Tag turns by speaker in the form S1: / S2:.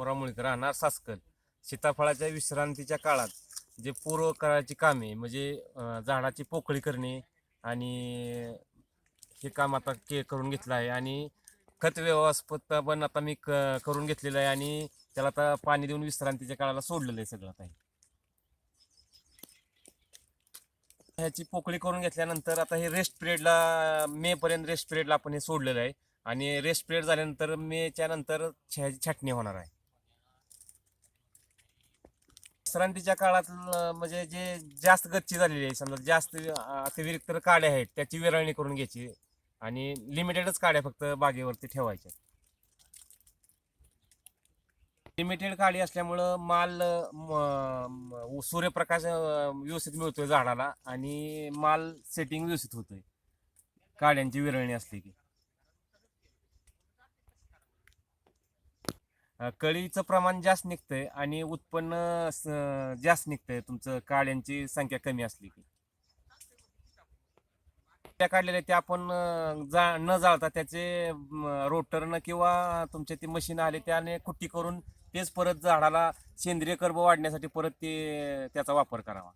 S1: शामराव मुळीकर राहणार सासकल. सीताफळाच्या विश्रांतीच्या काळात जे पूर्व काळाची कामे म्हणजे झाडाची पोकळी करणे आणि हे काम आता के करून घेतलं आहे आणि खत व्यवस्थापन पण आता मी क करून घेतलेलं आहे आणि त्याला आता पाणी देऊन विश्रांतीच्या काळाला सोडलेलं आहे सगळं काही. ह्याची पोकळी करून घेतल्यानंतर आता हे रेस्ट पिरियडला मे पर्यंत रेस्ट पिरियडला आपण हे सोडलेलं आहे आणि रेस्ट पिरियड झाल्यानंतर मेच्या नंतर ह्याची छाटणी होणार आहे. विश्रांतीच्या काळात म्हणजे जे जास्त गच्ची झालेली आहे समजा जास्त अतिरिक्त काड्या आहेत त्याची विरळणी करून घ्यायची आणि लिमिटेडच काड्या फक्त बागेवरती ठेवायच्या. लिमिटेड काडी असल्यामुळं माल सूर्यप्रकाश व्यवस्थित मिळतोय झाडाला आणि माल सेटिंग व्यवस्थित होतोय. काड्यांची विरळणी असली की. कळीचं प्रमाण जास्त निघतंय आणि उत्पन्न जास्त निघतंय. तुमचं काड्यांची संख्या कमी असली की. त्या काढलेल्या त्या आपण जा न जाळता त्याचे रोटरनं किंवा तुमच्या ते मशीन आले त्याने कुट्टी करून तेच परत झाडाला सेंद्रिय कर्ब वाढण्यासाठी परत ते त्याचा वापर करावा.